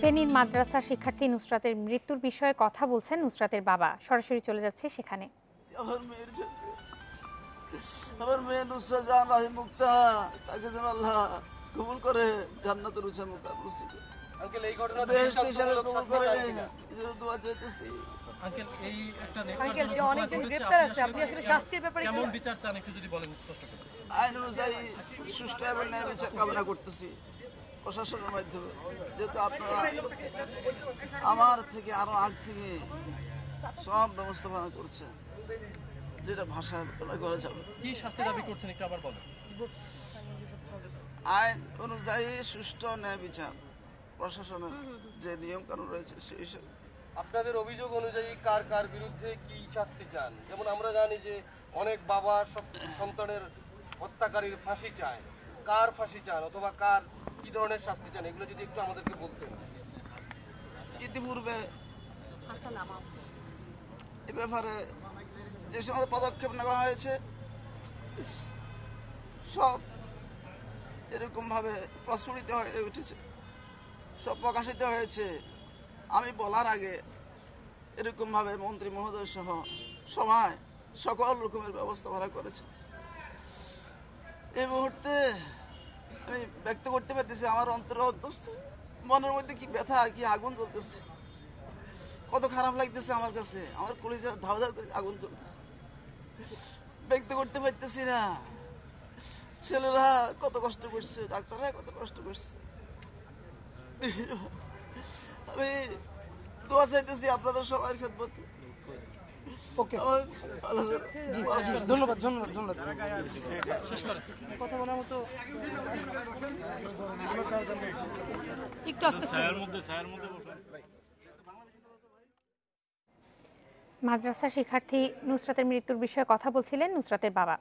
ফেনীর মাদ্রাসা শিক্ষার্থী নুসরাতের মৃত্যুর বিষয়ে কথা বলছেন নুসরাতের বাবা। সরাসরি চলে যাচ্ছে সেখানে। আমার মেয়ের জন্য। আমার মেয়ে নুসরা জান রাহি মুক্তা। তাকে যেন আল্লাহ কবুল করে জান্নাতের উঁচা মুক্তা আঙ্কেল এই ঘটনা কবুল করে নেই এই জন্য দোয়া চাইতেছি। আঙ্কেল এই একটা আঙ্কেল যে অনেকজন গ্রেপ্তার আছে আপনি আসলে শাস্তির ব্যাপারে কেমন বিচার চান একটু যদি বলেন স্পষ্ট করে। আইন অনুযায়ী সুষ্ঠু এবং ন্যায় বিচার কামনা করতেছি। প্রশাসনের মাধ্যমে। যেহেতু আপনারা আমার থেকে আরও আগ থেকে সব ব্যবস্থাপনা করছেন যেটা ভাষায় করা যাবে। কি শাস্তি দাবি করছেন একটু আবার বলেন। আইন অনুযায়ী সুষ্ঠু ন্যায় বিচার প্রশাসনের যে নিয়ম কানুন রয়েছে সেই হিসেবে। আপনাদের অভিযোগ অনুযায়ী কার কার বিরুদ্ধে কি শাস্তি চান? যেমন আমরা জানি যে অনেক বাবা সব- সন্তানের হত্যাকারীর ফাঁসি চায়। কার ফাঁসি চান অথবা কার কি ধরনের শাস্তি চান? এগুলো যদি একটু আমাদেরকে বলতেন। ইতিপূর্বে এ ব্যাপারে যে সমস্ত পদক্ষেপ নেওয়া হয়েছে সব এরকম ভাবে প্রস্ফুটিত হয়ে উঠেছে। সব প্রকাশিত হয়েছে। আমি বলার আগে এরকম ভাবে মন্ত্রী মহোদয় সহ সবাই সকল রকমের ব্যবস্থা ভাড়া করেছে। এই মুহূর্তে আমি ব্যক্ত করতে পারতেছি, আমার অন্তর অধ্যস্ত মনের মধ্যে কি ব্যথা কি আগুন জ্বলতেছে। কত খারাপ লাগতেছে আমার কাছে, আমার কলিজা ধাও ধাও করে আগুন জ্বলতেছে। ব্যক্ত করতে পারতেছি না। ছেলেরা কত কষ্ট করছে, ডাক্তাররা কত কষ্ট করছে। আমি দোয়া চাইতেছি আপনাদের সবার খেদমত। আল্লাহ ধন্যবাদ ধন্যবাদ ধন্যবাদ। কথা বলার মতো একটু আস্তে আস্তে। মাদ্রাসা শিক্ষার্থী নুসরাতের মৃত্যুর বিষয়ে কথা বলছিলেন নুসরাতের বাবা।